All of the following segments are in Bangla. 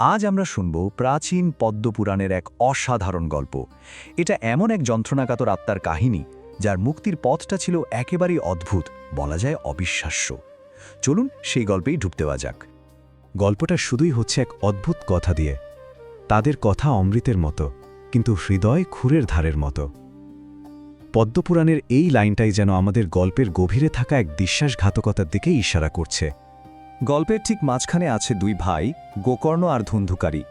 আজ আমরা শুনব প্রাচীন পদ্মপুরাণের এক অসাধারণ গল্প। এটা এমন এক যন্ত্রণাকাতর আত্মার কাহিনী, যার মুক্তির পথটা ছিল একেবারেই অদ্ভুত, বলা যায় অবিশ্বাস্য। চলুন সেই গল্পেই ঢুকতে দেওয়া যাক। গল্পটা শুধুই হচ্ছে এক অদ্ভুত কথা দিয়ে। তাদের কথা অমৃতের মতো, কিন্তু হৃদয় খুরের ধারের মতো। পদ্মপুরাণের এই লাইনটাই যেন আমাদের গল্পের গভীরে থাকা এক বিশ্বাসঘাতকতার দিকে ইশারা করছে। গল্পের ঠিক মাঝখানে আছে দুই ভাই, গোকর্ণ আর ধুন্ধুকারী।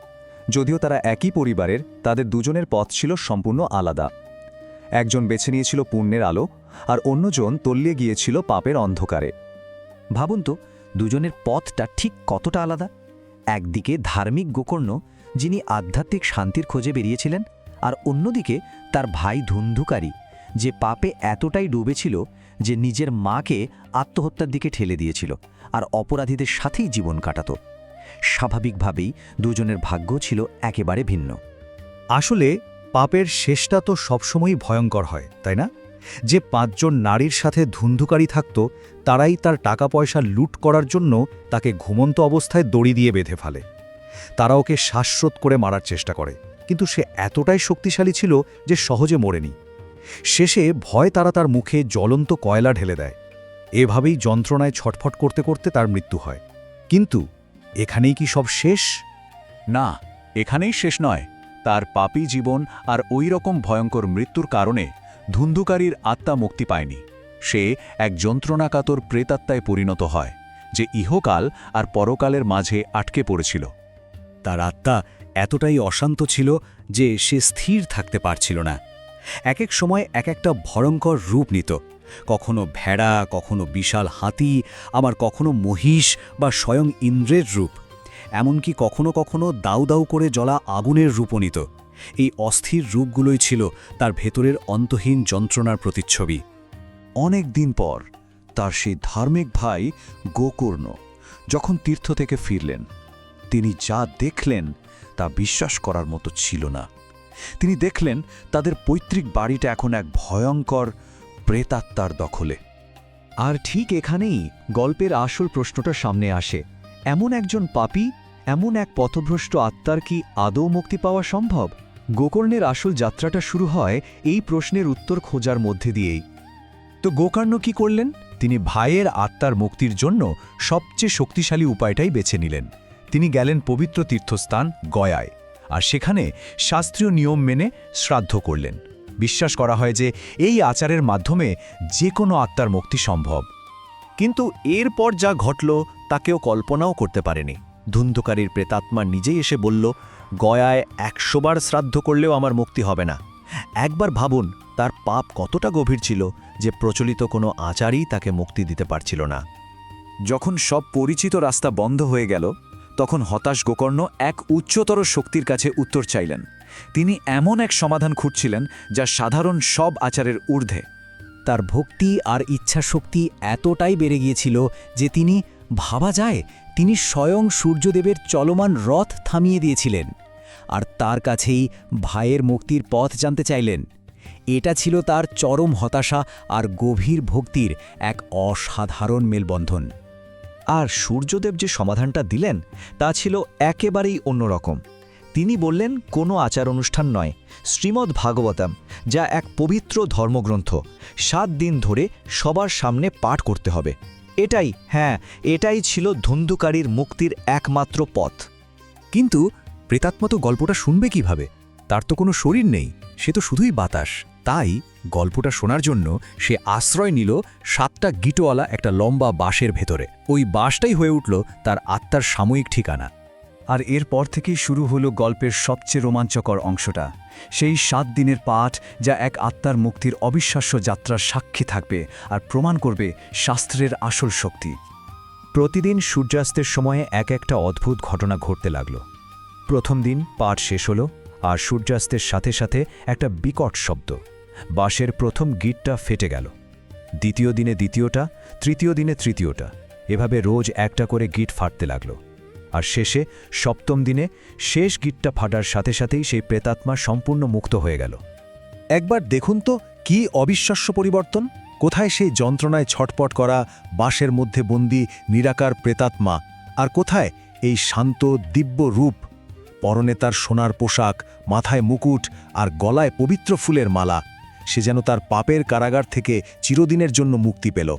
যদিও তারা একই পরিবারের, তাদের দুজনের পথ ছিল সম্পূর্ণ আলাদা। একজন বেছে নিয়েছিল পুণ্যের আলো, আর অন্যজন তল্লিয়ে গিয়েছিল পাপের অন্ধকারে। ভাবুন তো, দুজনের পথটা ঠিক কতটা আলাদা? একদিকে ধার্মিক গোকর্ণ, যিনি আধ্যাত্মিক শান্তির খোঁজে বেরিয়েছিলেন, আর অন্যদিকে তার ভাই ধুন্ধুকারী, যে পাপে এতটাই ডুবেছিল যে নিজের মাকে আত্মহত্যার দিকে ঠেলে দিয়েছিল আর অপরাধীদের সাথেই জীবন কাটাত। স্বাভাবিকভাবেই দুজনের ভাগ্য ছিল একেবারে ভিন্ন। আসলে পাপের শেষটা তো সবসময়ই ভয়ঙ্কর হয়, তাই না? যে পাঁচজন নারীর সাথে ধুন্ধুকারী থাকত, তারাই তার টাকা পয়সা লুট করার জন্য তাকে ঘুমন্ত অবস্থায় দড়ি দিয়ে বেঁধে ফেলে। তারা ওকে শ্বাসরোধ করে মারার চেষ্টা করে, কিন্তু সে এতটাই শক্তিশালী ছিল যে সহজে মরেনি। শেষে ভয় তারা তার মুখে জ্বলন্ত কয়লা ঢেলে দেয়। এভাবেই যন্ত্রণায় ছটফট করতে করতে তার মৃত্যু হয়। কিন্তু এখানেই কি সব শেষ? না, এখানেই শেষ নয়। তার পাপী জীবন আর ওই রকম ভয়ঙ্কর মৃত্যুর কারণে ধুন্ধুকারীর আত্মা মুক্তি পায়নি। সে এক যন্ত্রণাকাতর প্রেতাত্মায় পরিণত হয়, যে ইহকাল আর পরকালের মাঝে আটকে পড়েছিল। তার আত্মা এতটাই অশান্ত ছিল যে সে স্থির থাকতে পারছিল না। এক এক সময় এক একটা ভয়ঙ্কর রূপ নিত। কখনো ভেড়া, কখনো বিশাল হাতি, আবার কখনো মহিষ বা স্বয়ং ইন্দ্রের রূপ। এমনকি কখনো কখনো দাউ দাউ করে জ্বলা আগুনের রূপও নিত। এই অস্থির রূপগুলোই ছিল তার ভেতরের অন্তহীন যন্ত্রণার প্রতিচ্ছবি। অনেক দিন পর তার সেই ধার্মিক ভাই গোকর্ণ যখন তীর্থ থেকে ফিরলেন, তিনি যা দেখলেন তা বিশ্বাস করার মতো ছিল না। তিনি দেখলেন তাদের পৈতৃক বাড়িটা এখন এক ভয়ঙ্কর প্রেতাত্মার দখলে। আর ঠিক এখানেই গল্পের আসল প্রশ্নটা সামনে আসে। এমন একজন পাপী, এমন এক পথভ্রষ্ট আত্মার কি আদৌ মুক্তি পাওয়া সম্ভব? গোকর্ণের আসল যাত্রাটা শুরু হয় এই প্রশ্নের উত্তর খোঁজার মধ্যে দিয়েই। তো গোকর্ণ কি করলেন? তিনি ভাইয়ের আত্মার মুক্তির জন্য সবচেয়ে শক্তিশালী উপায়টাই বেছে নিলেন। তিনি গেলেন পবিত্র তীর্থস্থান গয়ায়। আর সেখানে শাস্ত্রীয় নিয়ম মেনে শ্রাদ্ধ করলেন। বিশ্বাস করা হয় যে এই আচারের মাধ্যমে যে কোনো আত্মার মুক্তি সম্ভব। কিন্তু এরপর যা ঘটল তা কেউ কল্পনাও করতে পারেনি। ধুন্ধকারীর প্রেতাত্মা নিজেই এসে বলল, গয়ায় একশোবার শ্রাদ্ধ করলেও আমার মুক্তি হবে না। একবার ভাবুন, তার পাপ কতটা গভীর ছিল যে প্রচলিত কোনো আচারই তাকে মুক্তি দিতে পারছিল না। যখন সব পরিচিত রাস্তা বন্ধ হয়ে গেল তখন হতাশ গোকর্ণ এক উচ্চতর শক্তির কাছে উত্তর চাইলেন। তিনি এমন এক সমাধান খুঁজছিলেন যা সাধারণ সব আচারের ঊর্ধ্বে। তার ভক্তি আর ইচ্ছাশক্তি এতটাই বেড়ে গিয়েছিল যে তিনি, ভাবা যায়, তিনি স্বয়ং সূর্যদেবের চলমান রথ থামিয়ে দিয়েছিলেন। আর তার কাছেই ভাইয়ের মুক্তির পথ জানতে চাইলেন। এটা ছিল তার চরম হতাশা আর গভীর ভক্তির এক অসাধারণ মেলবন্ধন। আর সূর্যদেব যে সমাধানটা দিলেন, তা ছিল একেবারেই অন্যরকম। তিনি বললেন, কোনো আচার অনুষ্ঠান নয়, শ্রীমদ্ ভাগবতম, যা এক পবিত্র ধর্মগ্রন্থ, সাত দিন ধরে সবার সামনে পাঠ করতে হবে। এটাই হ্যাঁ এটাই ছিল ধুন্ধুকারীর মুক্তির একমাত্র পথ। কিন্তু প্রেতাত্মত গল্পটা শুনবে কীভাবে? তার তো কোনো শরীর নেই, সে তো শুধুই বাতাস। তাই গল্পটা শোনার জন্য সে আশ্রয় নিল সাতটা গিটোওয়ালা একটা লম্বা বাঁশের ভেতরে। ওই বাঁশটাই হয়ে উঠল তার আত্মার সাময়িক ঠিকানা। আর এরপর থেকেই শুরু হলো গল্পের সবচেয়ে রোমাঞ্চকর অংশটা। সেই সাত দিনের পাঠ যা এক আত্মার মুক্তির অবিশ্বাস্য যাত্রার সাক্ষী থাকবে আর প্রমাণ করবে শাস্ত্রের আসল শক্তি। প্রতিদিন সূর্যাস্তের সময়ে এক একটা অদ্ভুত ঘটনা ঘটতে লাগল। প্রথম দিন পাঠ শেষ হলো আর সূর্যাস্তের সাথে সাথে একটা বিকট শব্দ। বাঁশের প্রথম গিটটা ফেটে গেল। দ্বিতীয় দিনে দ্বিতীয়টা, তৃতীয় দিনে তৃতীয়টা। এভাবে রোজ একটা করে গিট ফাটতে লাগল। আর শেষে, সপ্তম দিনে শেষ গিটটা ফাটার সাথে সাথেই সেই প্রেতাত্মা সম্পূর্ণ মুক্ত হয়ে গেল। একবার দেখুন তো কি অবিশ্বাস্য পরিবর্তন। কোথায় সেই যন্ত্রণায় ছটপট করা বাঁশের মধ্যে বন্দি নিরাকার প্রেতাত্মা আর কোথায় এই শান্ত দিব্য রূপ। পরনে তার সোনার পোশাক, মাথায় মুকুট আর গলায় পবিত্র ফুলের মালা। সে যেন তার পাপের কারাগার থেকে চিরদিনের জন্য মুক্তি পেল।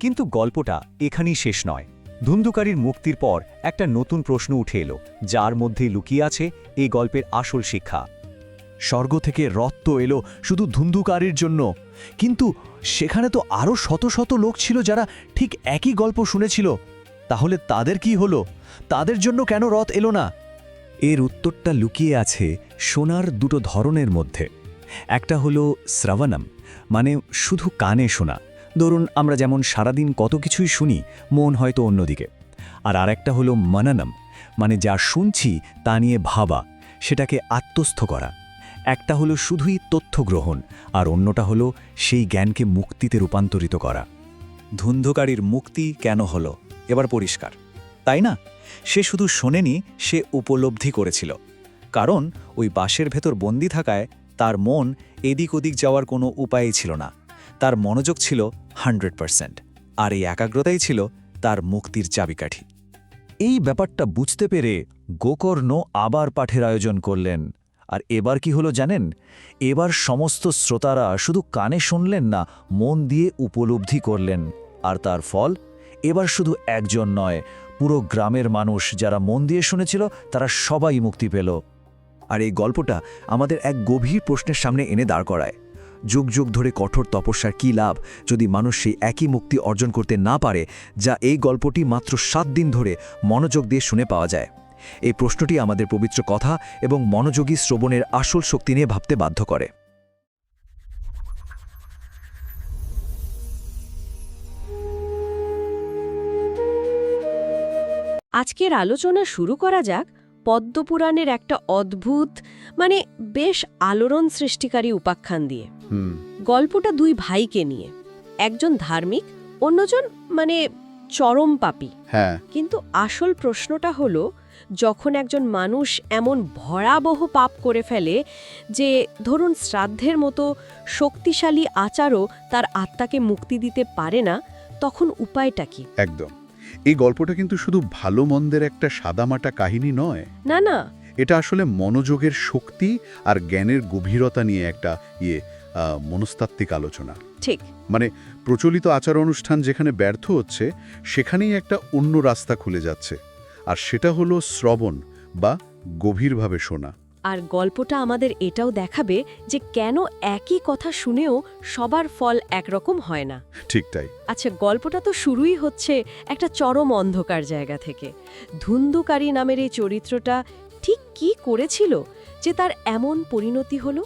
কিন্তু গল্পটা এখানেই শেষ নয়। ধুন্ধুকারীর মুক্তির পর একটা নতুন প্রশ্ন উঠে এলো, যার মধ্যে লুকিয়ে আছে এই গল্পের আসল শিক্ষা। স্বর্গ থেকে রত্ত এলো শুধু ধুন্ধুকারীর জন্য। কিন্তু সেখানে তো আরও শত শত লোক ছিল যারা ঠিক একই গল্প শুনেছিল। তাহলে তাদের কি হলো? তাদের জন্য কেন রথ এলো না? এর উত্তরটা লুকিয়ে আছে সোনার দুটো ধরনের মধ্যে। একটা হলো শ্রাবণম মানে শুধু কানে শোনা। ধরুন, আমরা যেমন সারাদিন কত কিছুই শুনি, মন হয়তো অন্যদিকে। আর আরেকটা হলো মননম মানে যা শুনছি তা নিয়ে ভাবা, সেটাকে আত্মস্থ করা। একটা হলো শুধুই তথ্য গ্রহণ, আর অন্যটা হলো সেই জ্ঞানকে মুক্তিতে রূপান্তরিত করা। ধুন্ধকারীর মুক্তি কেন হলো? এবার পরিষ্কার। তাই না? সে শুধু শোনেনি, সে উপলব্ধি করেছিল। কারণ ওই বাসের ভেতর বন্দি থাকায় তার মন এদিক ওদিক যাওয়ার কোনো উপায়ই ছিল না। তার মনোযোগ ছিল হান্ড্রেড পারসেন্ট। আর এই একাগ্রতাই ছিল তার মুক্তির চাবিকাঠি। এই ব্যাপারটা বুঝতে পেরে গোকর্ণ আবার পাঠের আয়োজন করলেন। আর এবার কি হলো জানেন? এবার সমস্ত শ্রোতারা শুধু কানে শুনলেন না, মন দিয়ে উপলব্ধি করলেন। আর তার ফল? এবার শুধু একজন নয়, পুরো গ্রামের মানুষ যারা মন দিয়ে শুনেছিল, তারা সবাই মুক্তি পেল। আর এই গল্পটা আমাদের এক গভীর প্রশ্নের সামনে এনে দাঁড় করায়। যুগ যুগ ধরে কঠোর তপস্যার কী লাভ যদি মানুষ সেই একই মুক্তি অর্জন করতে না পারে, যা এই গল্পটি মাত্র সাত দিন ধরে মনোযোগ দিয়ে শুনে পাওয়া যায়। এই প্রশ্নটি আমাদের পবিত্র কথা এবং মনোযোগী শ্রবণের আসল শক্তি নিয়ে ভাবতে বাধ্য করে। আজকের আলোচনা শুরু করা যাক পদ্মপুরাণের একটা অদ্ভুত মানে বেশ আলোড়ন সৃষ্টিকারী উপাখ্যান দিয়ে। গল্পটা দুই ভাইকে নিয়ে। একজন ধার্মিক অন্যজন মানে চরম পাপী। হ্যাঁ। কিন্তু আসল প্রশ্নটা হলো যখন একজন মানুষ এমন ভয়াবহ পাপ করে ফেলে যে ধরুন শ্রাদ্ধের মতো শক্তিশালী আচারও তার আত্মাকে মুক্তি দিতে পারে না তখন উপায়টা কি? একদম। এই গল্পটা কিন্তু শুধু ভালো মন্দের একটা সাদামাটা কাহিনী নয়। না না। এটা আসলে মনোযোগের শক্তি আর জ্ঞানের গভীরতা নিয়ে একটা ইয়ে মনস্তাত্ত্বিক আলোচনা। ঠিক। মানে প্রচলিত আচার অনুষ্ঠান যেখানে ব্যর্থ হচ্ছে সেখানেই একটা অন্য রাস্তা খুলে যাচ্ছে। আর সেটা হলো শ্রবণ বা গভীরভাবে শোনা। আর গল্পটা আমাদের এটাও দেখাবে যে কেন একই কথা শুনেও সবার ফল একরকম হয় না। ঠিক তাই। আচ্ছা গল্পটা তো শুরুই হচ্ছে একটা চরম অন্ধকার জায়গা থেকে। ধুন্দুকারী নামের এই চরিত্রটা ঠিক কি করেছিল যে তার এমন পরিণতি হলো?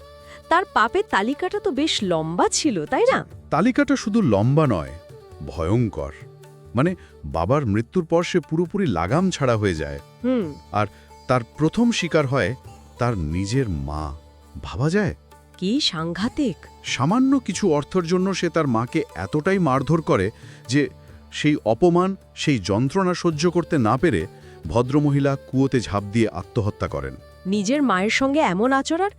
তার পাপের তালিকাটা তো বেশ লম্বা ছিল তাই না? তালিকাটা শুধু লম্বা নয় ভয়ঙ্কর। মানে বাবার মৃত্যুর পর সে পুরোপুরি লাগাম ছাড়া হয়ে যায়। হুম। তার প্রথম শিকার হয় তার নিজের মা ভাবা যায়? কি সাংঘাতিক। সামান্য কিছু অর্থের জন্য সে তার মাকে এতটাই মারধর করে যে সেই অপমান সেই যন্ত্রণা সহ্য করতে না পেরে ভদ্রমহিলা কুয়োতে ঝাঁপ দিয়ে আত্মহত্যা করেন। নিজের মায়ের সঙ্গে এমন আচরার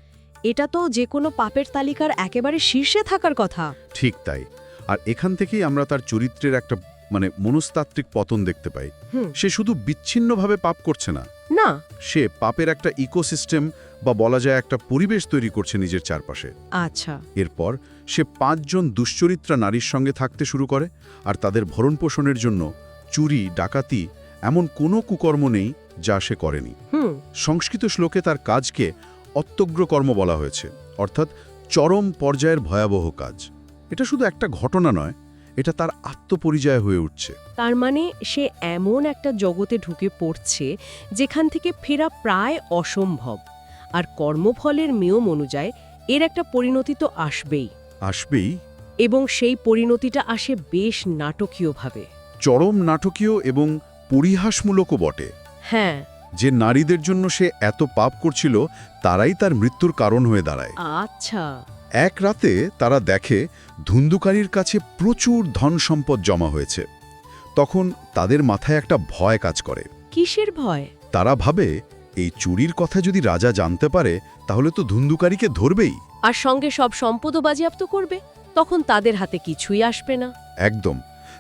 এটা তো যে কোনো পাপের তালিকার একেবারে শীর্ষে থাকার কথা। ঠিক তাই। আর এখান থেকেই আমরা তার চরিত্রের একটা মানে মনস্তাত্ত্বিক পতন দেখতে পাই। সে শুধু বিচ্ছিন্নভাবে পাপ করছে না না। সে পাপের একটা ইকোসিস্টেম বা বলা যায় একটা পরিবেশ তৈরি করছে নিজের চারপাশে। আচ্ছা। এরপর সে পাঁচজন দুশ্চরিত্রা নারীর সঙ্গে থাকতে শুরু করে আর তাদের ভরণপোষণের জন্য চুরি ডাকাতি এমন কোনো কুকর্ম নেই যা সে করেনি। হুম। সংস্কৃত শ্লোকে তার কাজকে অত্যগ্র কর্ম বলা হয়েছে অর্থাৎ চরম পর্যায়ের ভয়াবহ কাজ। এটা শুধু একটা ঘটনা নয় এটা তার আত্মপরিচয় হয়ে উঠছে। তার মানে সে এমন একটা জগতে ঢুকে পড়ছে যেখান থেকে ফেরা প্রায় অসম্ভব। আর কর্মফলের নিয়ম অনুযায়ী এর একটা পরিণতি তো আসবেই। আসবেই। এবং সেই পরিণতিটা আসে বেশ নাটকীয়ভাবে। চরম নাটকীয় এবং পরিহাসমূলকও বটে। হ্যাঁ। যে নারীদের জন্য সে এত পাপ করছিল তারাই তার মৃত্যুর কারণ হয়ে দাঁড়ায়। আচ্ছা। এক রাতে তারা দেখে ধুন্দুকারীর কাছে প্রচুর ধন সম্পদ জমা হয়েছে। তখন তাদের মাথায় একটা ভয় কাজ করে। কিসের ভয়? তারা ভাবে এই চুরির কথা যদি রাজা জানতে পারে তাহলে তো ধুন্দুকারীকে ধরবেই। আর সঙ্গে সব সম্পদও বাজেয়াপ্ত করবে? তখন তাদের হাতে কিছুই আসবে না। একদম।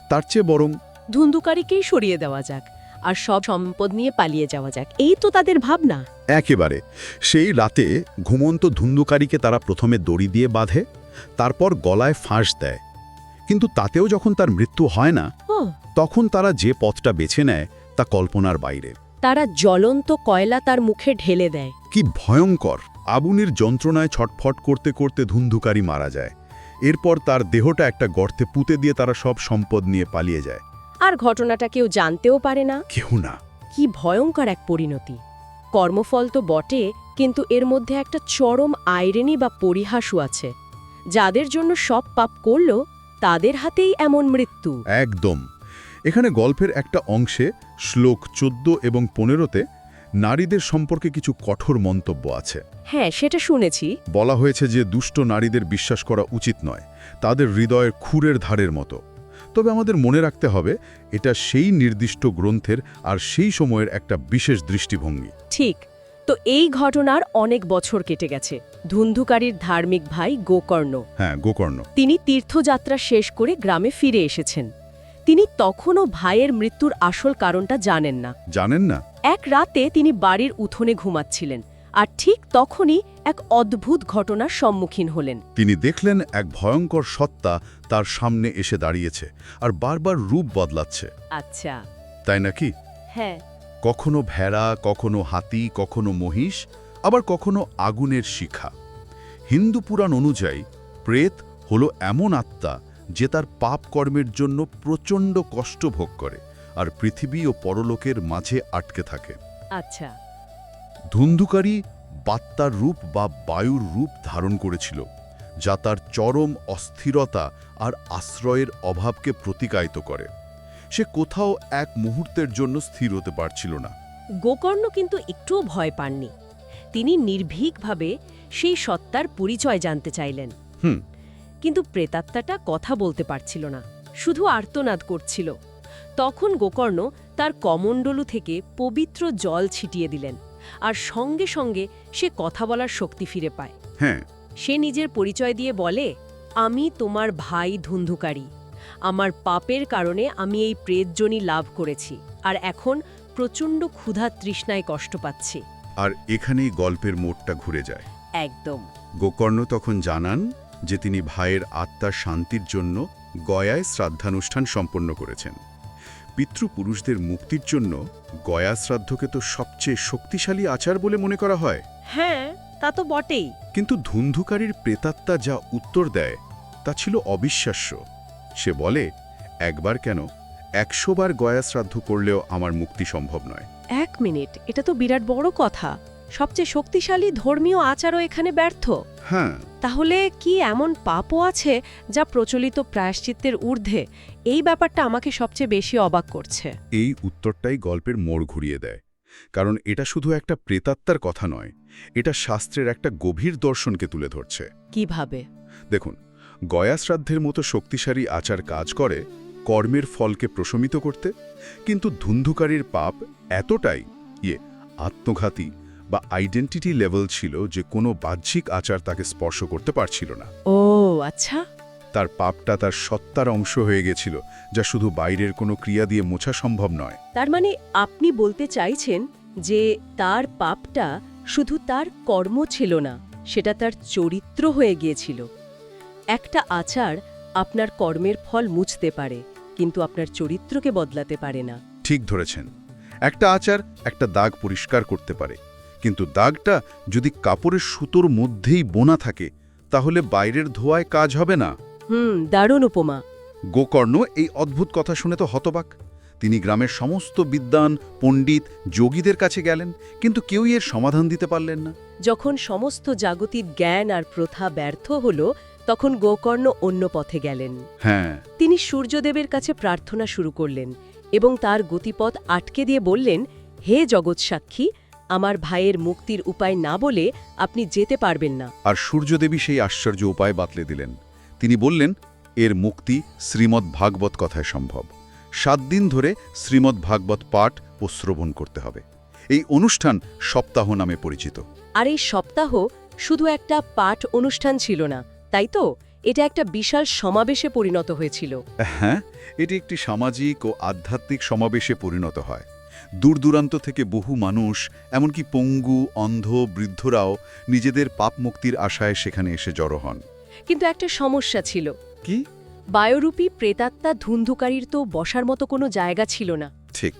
তার চেয়ে বরং ধুন্ধুকারীকেই সরিয়ে দেওয়া যাক। আর সব সম্পদ নিয়ে পালিয়ে যাওয়া যাক। এই তো তাদের ভাবনা। একেবারে। সেই রাতে ঘুমন্ত ধুন্ধুকারীকে তারা প্রথমে দড়ি দিয়ে বাঁধে তারপর গলায় ফাঁস দেয়। কিন্তু তাতেও যখন তার মৃত্যু হয় না তখন তারা যে পথটা বেছে নেয় তা কল্পনার বাইরে। তারা জ্বলন্ত কয়লা তার মুখে ঢেলে দেয়। কি ভয়ঙ্কর! আগুনের যন্ত্রণায় ছটফট করতে করতে ধুন্ধুকারী মারা যায়। এরপর তার দেহটা একটা গর্তে পুঁতে দিয়ে তারা সব সম্পদ নিয়ে পালিয়ে যায়। আর ঘটনাটা কেউ জানতেও পারে না। কেউ না। কি ভয়ঙ্কর এক পরিণতি। কর্মফল তো বটে কিন্তু এর মধ্যে একটা চরম আইরেনি বা পরিহাসও আছে। যাদের জন্য সব পাপ করল তাদের হাতেই এমন মৃত্যু। একদম। এখানে গল্পের একটা অংশে শ্লোক চোদ্দ এবং পনেরোতে নারীদের সম্পর্কে কিছু কঠোর মন্তব্য আছে। হ্যাঁ সেটা শুনেছি। বলা হয়েছে যে দুষ্ট নারীদের বিশ্বাস করা উচিত নয়। তাদের হৃদয়ের খুরের ধারের মতো। তবে আমাদের মনে রাখতে হবে এটা সেই নির্দিষ্ট গ্রন্থের আর সেই সময়ের একটা বিশেষ দৃষ্টিভঙ্গি। ঠিক তো এই ঘটনার অনেক বছর কেটে গেছে। ধুন্ধুকারীর ধার্মিক ভাই গোকর্ণ। হ্যাঁ গোকর্ণ। তিনি তীর্থযাত্রা শেষ করে গ্রামে ফিরে এসেছেন। তিনি তখনও ভাইয়ের মৃত্যুর আসল কারণটা জানেন না। জানেন না? এক রাতে তিনি বাড়ির উঠোনে ঘুমাচ্ছিলেন। আর ঠিক তখনই এক অদ্ভুত ঘটনার সম্মুখীন হলেন। তিনি দেখলেন এক ভয়ঙ্কর সত্তা তার সামনে এসে দাঁড়িয়েছে আর বারবার রূপ বদলাচ্ছে। আচ্ছা। তাই নাকি? হ্যাঁ। কখনো ভেড়া কখনো হাতি কখনো মহিষ আবার কখনো আগুনের শিখা। হিন্দু পুরাণ অনুযায়ী প্রেত হল এমন আত্মা যে তার পাপ কর্মের জন্য প্রচণ্ড কষ্ট ভোগ করে আর পৃথিবী ও পরলোকের মাঝে আটকে থাকে। আচ্ছা। ধুন্ধুকারী বাত্তার রূপ বা বায়ুর রূপ ধারণ করেছিল যা তার চরম অস্থিরতা আর আশ্রয়ের অভাবকে প্রতিকায়িত করে। সে কোথাও এক মুহূর্তের জন্য স্থির হতে পারছিল না। গোকর্ণ কিন্তু একটুও ভয় পাননি। তিনি নির্ভীকভাবে সেই সত্তার পরিচয় জানতে চাইলেন। হুম। কিন্তু প্রেতাত্মাটা কথা বলতে পারছিল না শুধু আর্তনাদ করছিল। তখন গোকর্ণ তার কমণ্ডলু থেকে পবিত্র জল ছিটিয়ে দিলেন। আর সঙ্গে সঙ্গে সে কথা বলার শক্তি ফিরে পায়। হ্যাঁ। সে নিজের পরিচয় দিয়ে বলে আমি তোমার ভাই ধুন্ধুকারী। আমার পাপের কারণে আমি এই প্রেতজনী লাভ করেছি আর এখন প্রচণ্ড ক্ষুধা তৃষ্ণায় কষ্ট পাচ্ছি। আর এখানেই গল্পের মোড়টা ঘুরে যায়। একদম। গোকর্ণ তখন জানান যে তিনি ভাইয়ের আত্মার শান্তির জন্য গয়ায় শ্রাদ্ধানুষ্ঠান সম্পন্ন করেছেন। পিতৃপুরুষদের মুক্তির জন্য গয়া শ্রাদ্ধকে তো সবচেয়ে শক্তিশালী আচার বলে মনে করা হয়। হ্যাঁ তা তো বটেই। কিন্তু ধুন্ধুকারীর প্রেতাত্মা যা উত্তর দেয় তা ছিল অবিশ্বাস্য। সে বলে একবার কেন? একশোবার গয়া শ্রাদ্ধ করলেও আমার মুক্তি সম্ভব নয়। এক মিনিট এটা তো বিরাট বড় কথা। সবচেয়ে শক্তিশালী ধর্মীয় আচারও এখানে ব্যর্থ। হ্যাঁ তাহলে কি এমন পাপও আছে যা প্রচলিত প্রায়শ্চিত্তের ঊর্ধ্বে? এই ব্যাপারটা আমাকে সবচেয়ে বেশি অবাক করছে। এই উত্তরটাই গল্পের মোড় ঘুরিয়ে দেয়। কারণ এটা শুধু একটা প্রেতাত্মার কথা নয় এটা শাস্ত্রের একটা গভীর দর্শনকে তুলে ধরছে। কীভাবে? দেখুন গয়া শ্রাদ্ধের মতো শক্তিশালী আচার কাজ করে কর্মের ফলকে প্রশমিত করতে কিন্তু ধুন্ধুকারীর পাপ এতটাই ইয়ে আত্মঘাতী বা আইডেন্টিটি লেভেল ছিল যে কোনো বাহ্যিক আচার তাকে স্পর্শ করতে পারছিল না। ও আচ্ছা। তার পাপটা তার সত্তার অংশ হয়ে গেছিল যা শুধু বাইরের কোনো ক্রিয়া দিয়ে মোছা সম্ভব নয়। তার মানে আপনি বলতে চাইছেন যে তার পাপটা শুধু তার কর্ম ছিল না সেটা তার চরিত্র হয়ে গিয়েছিল। একটা আচার আপনার কর্মের ফল মুছতে পারে কিন্তু আপনার চরিত্রকে বদলাতে পারে না। ঠিক ধরেছেন। একটা আচার একটা দাগ পরিষ্কার করতে পারে কিন্তু দাগটা যদি কাপড়ের সুতোর মধ্যেই বোনা থাকে তাহলে বাইরের ধোয়ায় কাজ হবে না। হুম দারুণ উপমা। গোকর্ণ এই অদ্ভুত কথা শুনে তো হতবাক। তিনি গ্রামের সমস্ত বিদ্বান পণ্ডিত যোগীদের কাছে গেলেন কিন্তু কেউই এর সমাধান দিতে পারলেন না। যখন সমস্ত জাগতিক জ্ঞান আর প্রথা ব্যর্থ হল তখন গোকর্ণ অন্য পথে গেলেন। হ্যাঁ। তিনি সূর্যদেবের কাছে প্রার্থনা শুরু করলেন এবং তার গতিপথ আটকে দিয়ে বললেন হে জগৎ সাক্ষী আমার ভাইয়ের মুক্তির উপায় না বলে আপনি যেতে পারবেন না। আর সূর্যদেবী সেই আশ্চর্য উপায় বাতলে দিলেন। তিনি বললেন এর মুক্তি শ্রীমদ্ ভাগবত কথায় সম্ভব। সাত দিন ধরে শ্রীমদ্ ভাগবত পাঠ ও শ্রবণ করতে হবে। এই অনুষ্ঠান সপ্তাহ নামে পরিচিত। আর এই সপ্তাহ শুধু একটা পাঠ অনুষ্ঠান ছিল না তাই তো? এটা একটা বিশাল সমাবেশে পরিণত হয়েছিল। হ্যাঁ এটি একটি সামাজিক ও আধ্যাত্মিক সমাবেশে পরিণত হয়। দূর দূরান্ত থেকে বহু মানুষ এমনকি পঙ্গু অন্ধ বৃদ্ধরাও নিজেদের পাপ মুক্তির আশায় সেখানে এসে জড়ো হন। কিন্তু একটা সমস্যা ছিল। কি? বায়ুরূপী প্রেতাত্মা ধুন্ধুকারীর তো বসার মতো কোনো জায়গা ছিল না। ঠিক।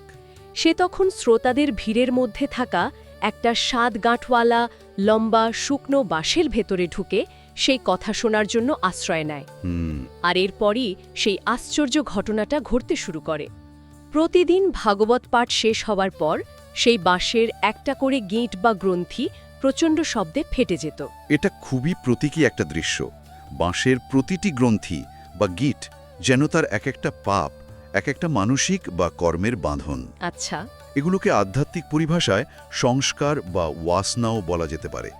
সে তখন শ্রোতাদের ভিড়ের মধ্যে থাকা একটা সাত গাঁটওয়ালা লম্বা শুকনো বাঁশের ভেতরে ঢুকে সেই কথা শোনার জন্য আশ্রয় নেয়। আর এরপরই সেই আশ্চর্য ঘটনাটা ঘটতে শুরু করে। প্রতিদিন ভাগবত পাঠ শেষ হওয়ার পর সেই বাঁশের একটা করে গেঁট বা গ্রন্থি প্রচণ্ড শব্দে ফেটে যেত। এটা খুবই প্রতীকী একটা দৃশ্য। বাঁশের প্রতিটি গ্রন্থি বা গিট যেন তার এক একটা পাপ এক একটা মানসিক বা কর্মের বাঁধন। আচ্ছা। এগুলোকে আধ্যাত্মিক পরিভাষায় সংস্কার বা ওয়াসনাও বলা যেতে পারে।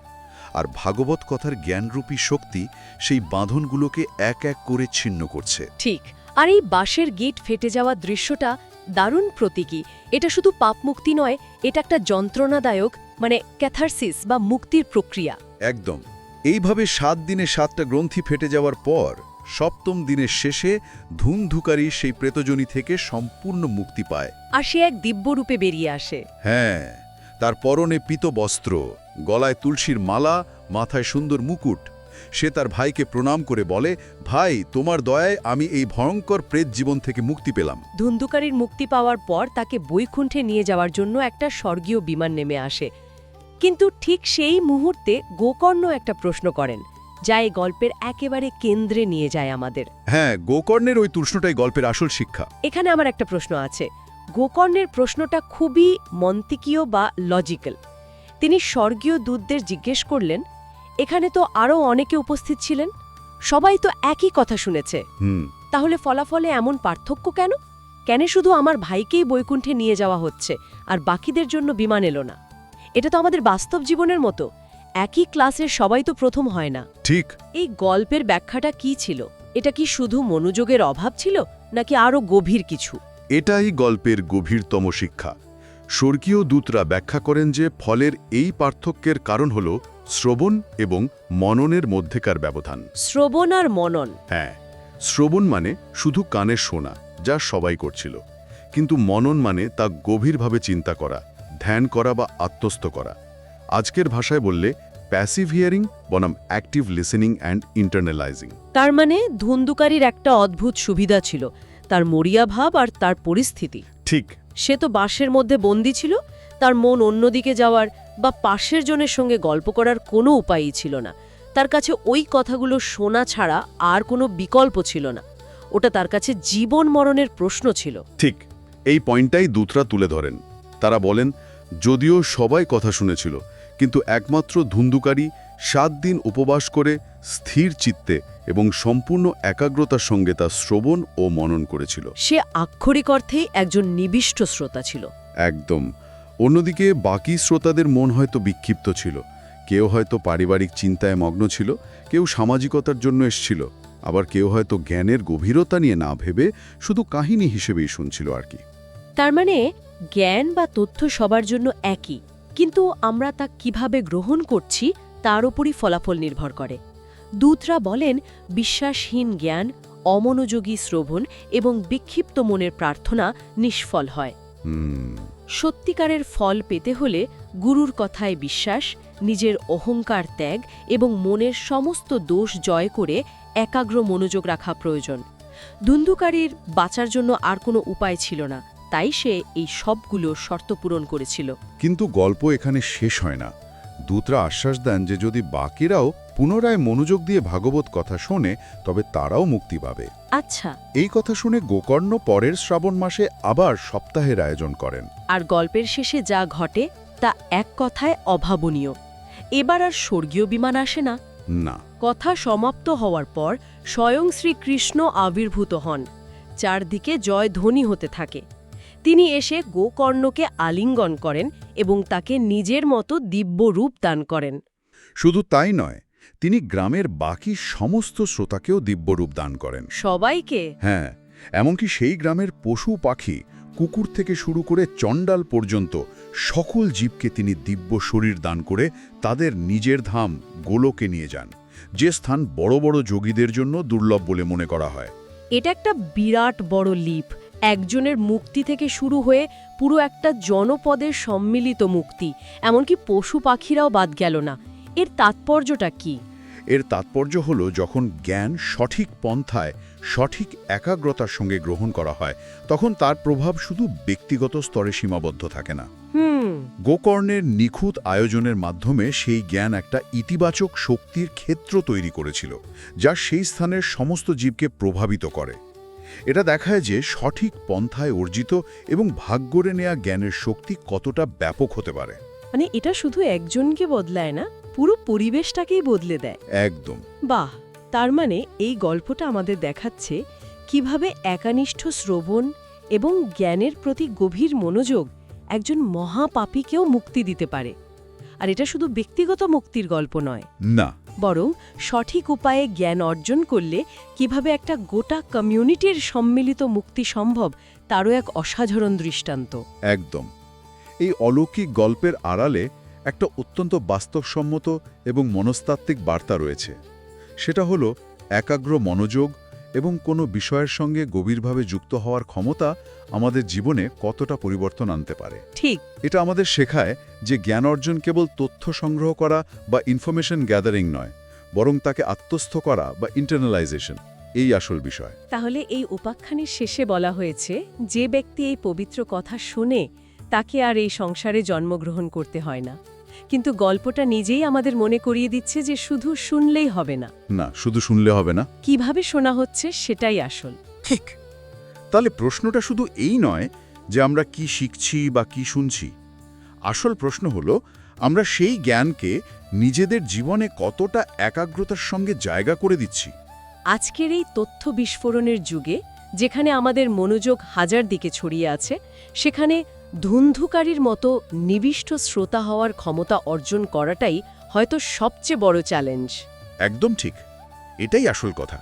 আর ভাগবত কথার জ্ঞানরূপী শক্তি সেই বাঁধনগুলোকে এক এক করে ছিন্ন করছে। ঠিক। আর এই বাঁশের গেট ফেটে যাওয়া দৃশ্যটা দারুণ প্রতীকী। এটা শুধু পাপ মুক্তি নয় এটা একটা যন্ত্রণাদায়ক মানে ক্যাথারসিস বা মুক্তির প্রক্রিয়া। একদম। এইভাবে সাত দিনে সাতটা গ্রন্থি ফেটে যাওয়ার পর সপ্তম দিনের শেষে ধুমধুকারী সেই প্রেতজনী থেকে সম্পূর্ণ মুক্তি পায়। আর সে এক দিব্যরূপে বেরিয়ে আসে। হ্যাঁ তার পরনে পিত বস্ত্র গলায় তুলসীর মালা মাথায় সুন্দর মুকুট সে তার ভাইকে প্রণাম করে বলে ভাই তোমার দয়ায় আমি এই ভয়ঙ্কর প্রেত জীবন থেকে মুক্তি পেলাম। ধুন্ধুকারীর মুক্তি পাওয়ার পর তাকে বৈকুণ্ঠে নিয়ে যাওয়ার জন্য একটা স্বর্গীয় বিমান নেমে আসে। কিন্তু ঠিক সেই মুহূর্তে গোকর্ণ একটা প্রশ্ন করেন যা এই গল্পের একেবারে কেন্দ্রে নিয়ে যায় আমাদের। হ্যাঁ গোকর্ণের ওই তুষ্ণটাই গল্পের আসল শিক্ষা। এখানে আমার একটা প্রশ্ন আছে। গোকর্ণের প্রশ্নটা খুবই মন্তিকীয় বা লজিক্যাল তিনি স্বর্গীয় দূতদের জিজ্ঞেস করলেন এখানে তো আরও অনেকে উপস্থিত ছিলেন। সবাই তো একই কথা শুনেছে। তাহলে ফলাফলে এমন পার্থক্য কেন? কেন শুধু আমার ভাইকেই বৈকুণ্ঠে নিয়ে যাওয়া হচ্ছে আর বাকিদের জন্য বিমান এলো না? এটা তো আমাদের বাস্তব জীবনের মতো। একই ক্লাসের সবাই তো প্রথম হয় না। ঠিক। এই গল্পের ব্যাখ্যাটা কি ছিল? এটা কি শুধু মনোযোগের অভাব ছিল নাকি আরও গভীর কিছু? এটাই গল্পের গভীরতম শিক্ষা। স্বর্গীয় দূতরা ব্যাখ্যা করেন যে ফলের এই পার্থক্যের কারণ হল শ্রবণ এবং মননের মধ্যেকার ব্যবধান। শ্রবণ আর মনন। হ্যাঁ শ্রবণ মানে শুধু কানে শোনা যা সবাই করছিল। কিন্তু মনন মানে তা গভীরভাবে চিন্তা করা ধ্যান করা বা আত্মস্থ করা। আজকের ভাষায় বললে প্যাসিভ হিয়ারিং বনাম অ্যাক্টিভ লিসেনিং অ্যান্ড ইন্টারনালাইজিং তার মানে ধুন্দুকারীর একটা অদ্ভুত সুবিধা ছিল তার মরিয়া ভাব আর তার পরিস্থিতি। ঠিক। সে তো বাসের মধ্যে বন্দি ছিল তার মন অন্যদিকে যাওয়ার বা পাশের জনের সঙ্গে গল্প করার কোনো উপায়ই ছিল না। তার কাছে ওই কথাগুলো শোনা ছাড়া আর কোনো বিকল্প ছিল না। ওটা তার কাছে জীবন মরণের প্রশ্ন ছিল। ঠিক এই পয়েন্টটাই দূতরা তুলে ধরেন। তারা বলেন যদিও সবাই কথা শুনেছিল কিন্তু একমাত্র ধুন্দুকারী সাত দিন উপবাস করে স্থির চিত্তে এবং সম্পূর্ণ একাগ্রতার সঙ্গে তা শ্রবণ ও মনন করেছিল। সে আক্ষরিক অর্থেই একজন নিবিষ্ট শ্রোতা ছিল। একদম। অন্যদিকে বাকি শ্রোতাদের মন হয়তো বিক্ষিপ্ত ছিল। কেউ হয়তো পারিবারিক চিন্তায় মগ্ন ছিল কেউ সামাজিকতার জন্য এসছিল আবার কেউ হয়তো জ্ঞানের গভীরতা নিয়ে না ভেবে শুধু কাহিনী হিসেবেই শুনছিল আর কি। তার মানে জ্ঞান বা তথ্য সবার জন্য একই কিন্তু আমরা তা কীভাবে গ্রহণ করছি তার উপরই ফলাফল নির্ভর করে। দূতরা বলেন বিশ্বাসহীন জ্ঞান অমনোযোগী শ্রবণ এবং বিক্ষিপ্ত মনের প্রার্থনা নিষ্ফল হয়। হুম। সত্যিকারের ফল পেতে হলে গুরুর কথায় বিশ্বাস, নিজের অহংকার ত্যাগ এবং মনের সমস্ত দোষ জয় করে একাগ্র মনোযোগ রাখা প্রয়োজন। ধুন্ধুকারীর বাঁচার জন্য আর কোনো উপায় ছিল না, তাই সে এই সবগুলো শর্ত পূরণ করেছিল। কিন্তু গল্প এখানে শেষ হয় না। দূতরা আশ্বাস দেন যে যদি বাকিরাও পুনরায় মনোযোগ দিয়ে ভাগবত কথা শোনে তবে তারাও মুক্তি পাবে। আচ্ছা। এই কথা শুনে গোকর্ণ পরের শ্রাবণ মাসে আবার সপ্তাহের আয়োজন করেন। আর গল্পের শেষে যা ঘটে তা এক কথায় অভাবনীয়। এবার আর স্বর্গীয় বিমান আসে না। না। কথা সমাপ্ত হওয়ার পর স্বয়ং শ্রীকৃষ্ণ আবির্ভূত হন। চারদিকে জয় ধ্বনি হতে থাকে। তিনি এসে গোকর্ণকে আলিঙ্গন করেন এবং তাকে নিজের মতো দিব্য রূপ দান করেন। শুধু তাই নয় তিনি গ্রামের বাকি সমস্ত শ্রোতাকেও দিব্যরূপ দান করেন। সবাইকে? হ্যাঁ এমনকি সেই গ্রামের পশু পাখি কুকুর থেকে শুরু করে চণ্ডাল পর্যন্ত সকল জীবকে তিনি দিব্য শরীর দান করে তাদের নিজের ধাম গোলকে নিয়ে যান। যে স্থান বড় বড় যোগীদের জন্য দুর্লভ বলে মনে করা হয়। এটা একটা বিরাট বড় লিপ। একজনের মুক্তি থেকে শুরু হয়ে পুরো একটা জনপদের সম্মিলিত মুক্তি। এমনকি পশু পাখিরাও বাদ গেল না। এর তাৎপর্যটা কি? এর তাৎপর্য হল যখন জ্ঞান সঠিক পন্থায় সঠিক একাগ্রতার সঙ্গে গ্রহণ করা হয় তখন তার প্রভাব শুধু ব্যক্তিগত স্তরে সীমাবদ্ধ থাকে না। গোকর্ণের নিখুঁত আয়োজনের মাধ্যমে সেই জ্ঞান একটা ইতিবাচক শক্তির ক্ষেত্র তৈরি করেছিল যা সেই স্থানের সমস্ত জীবকে প্রভাবিত করে। এটা দেখায় যে সঠিক পন্থায় অর্জিত এবং ভাগ করে নেয়া জ্ঞানের শক্তি কতটা ব্যাপক হতে পারে। মানে এটা শুধু একজনকে বদলায় না পুরো পরিবেশটাকেই বদলে দেয়। একদম। বাহ! তার মানে এই গল্পটা আমাদের দেখাচ্ছে কীভাবে একানিষ্ঠ শ্রবণ এবং জ্ঞানের প্রতি গভীর মনোযোগ একজন মহাপাপীকেও মুক্তি দিতে পারে। আর এটা শুধু ব্যক্তিগত মুক্তির গল্প নয়। না। বরং সঠিক উপায়ে জ্ঞান অর্জন করলে কীভাবে একটা গোটা কমিউনিটির সম্মিলিত মুক্তি সম্ভব তারও এক অসাধারণ দৃষ্টান্ত। একদম। এই অলৌকিক গল্পের আড়ালে একটা অত্যন্ত বাস্তবসম্মত এবং মনস্তাত্ত্বিক বার্তা রয়েছে। সেটা হলো একাগ্র মনোযোগ এবং কোনো বিষয়ের সঙ্গে গভীরভাবে যুক্ত হওয়ার ক্ষমতা আমাদের জীবনে কতটা পরিবর্তন আনতে পারে। ঠিক। এটা আমাদের শেখায় যে জ্ঞান অর্জন কেবল তথ্য সংগ্রহ করা বা ইনফরমেশন গ্যাদারিং নয় বরং তাকে আত্মস্থ করা বা ইন্টারনালাইজেশন এই আসল বিষয়। তাহলে এই উপাখ্যানের শেষে বলা হয়েছে যে ব্যক্তি এই পবিত্র কথা শুনে তাকে আর এই সংসারে জন্মগ্রহণ করতে হয় না। কিন্তু গল্পটা নিজেই আমাদের মনে করিয়ে দিচ্ছে যে শুধু শুনলেই হবে না। না শুধু শুনলে হবে না। কীভাবে শোনা হচ্ছে সেটাই আসল। ঠিক। তাহলে প্রশ্নটা শুধু এই নয় যে আমরা কি শিখছি বা কি শুনছি। আসল প্রশ্ন হলো আমরা সেই জ্ঞানকে নিজেদের জীবনে কতটা একাগ্রতার সঙ্গে জায়গা করে দিচ্ছি। আজকের এই তথ্য বিস্ফোরণের যুগে যেখানে আমাদের মনোযোগ হাজার দিকে ছড়িয়ে আছে সেখানে ধুন্ধুকারীর মতো নিবিষ্ট শ্রোতা হওয়ার ক্ষমতা অর্জন করাটাই হয়তো সবচেয়ে বড় চ্যালেঞ্জ একদম ঠিক। এটাই আসল কথা।